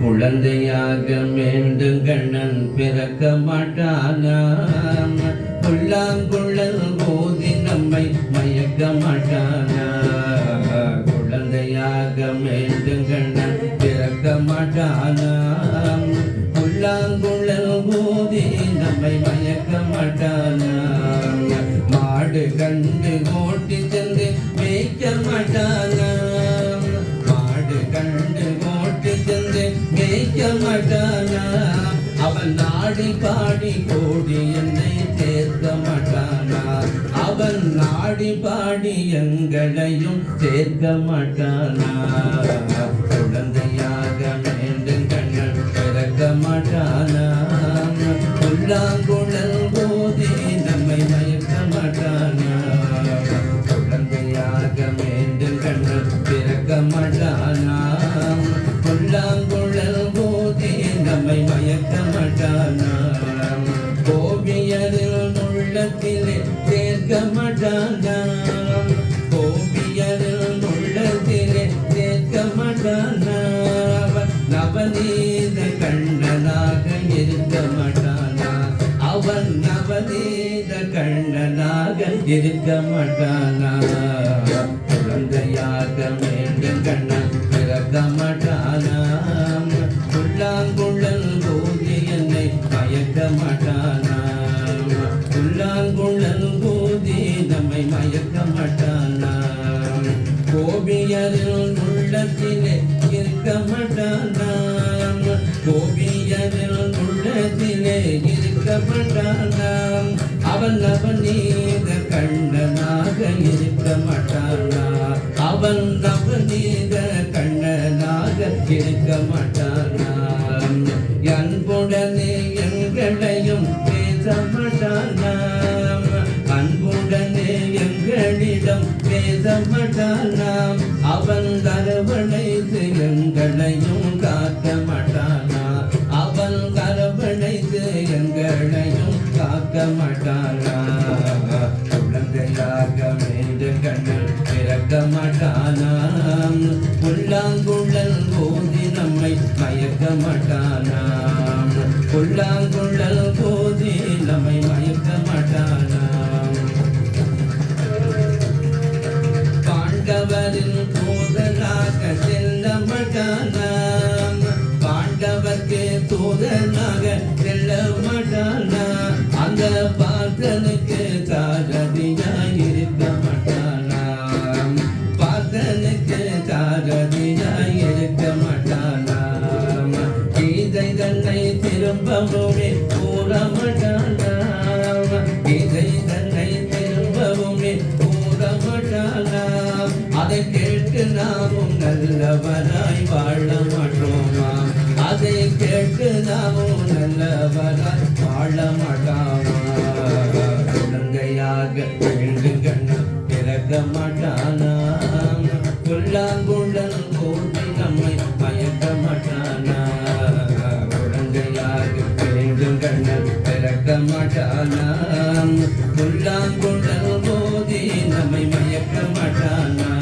குழந்தையாக மீண்டும் கண்ணன் பிறக்க மாட்டானாம் புல்லாங்குழல் போதி நம்மை மயக்க மாட்டானா? குழந்தையாக மீண்டும் கண்ணன் பிறக்க மாட்டானாம் புல்லாங்குழல் போதி நம்மை மயக்க மாட்டானாம் மாடு கண்டு ஓட்டி சென்று மேய்க்க மாட்டான்? அவன் நாடி பாடி கோடி என்னை சேர்க்க மாட்டானா. அவன் நாடி பாடி எங்களையும் சேர்க்க மாட்டானா. மாட்டானாம் கோபியரில் உள்ளத்திலே சேர்க்க மாட்டானாம் நவநீத கண்ணனாக இருக்க மாட்டானா அவன் நவநீத கண்ணனாக இருக்க மாட்டானா குழந்தையாக மீண்டும் கண்ணன் பிறக்க மாட்டானாம் புல்லாங்குழல் போதி என்னை மயக்க மாட்டான் இருக்க மாட்டானா கோபியரில் உள்ளத்திலே இருக்க மாட்டானாம். கோபியரில் உள்ளத்திலே இருக்க மாட்டானாம். அவன் நவநீத கண்ணனாக இருக்க மாட்டானா அவன் நவநீத கண்ணனாக இருக்க மாட்டானா அன்புடனே எங்களையும் பேச மாட்டான் மாட்டானாம் அவன் கரவணைத்து எங்களையும் காக்க மாட்டானா அவன் கரவணைத்து எங்களையும் காக்க மாட்டானா குழந்தையாக மீண்டு கண்ணன் பிறக்க மாட்டானாம் புல்லாங்குழல் போதி நம்மை மயக்க மாட்டான் பாண்டவரின் தூதனாக செல்ல மாட்டானாம் பாண்டவர்க்கு தூதனாக செல்ல மாட்டானா அந்த பார்த்தனுக்கு சாரதியாய் இருக்க மாட்டானாம் பார்த்தனுக்கு சாரதியாய் இருக்க மாட்டானாம் கீதை தன்னை திரும்பவுமே கூற மாட்டான் அதை கேட்டு நாமும் நல்லவராய் வாழ மாட்டோமா? அதை கேட்டு நாமும் நல்லவராய் வாழ மாட்டாமா? குழந்தையாக எழுந்து கண்ணம் பிறக்க மாட்டானா? புல்லாங்குழல் போட்டி நம்மை மயக்க மாட்டானா? குழந்தையாக எழுந்து கண்ணம் பிறக்க மாட்டானா? புல்லாங்குழல் நம்மை மயக்க மாட்டான்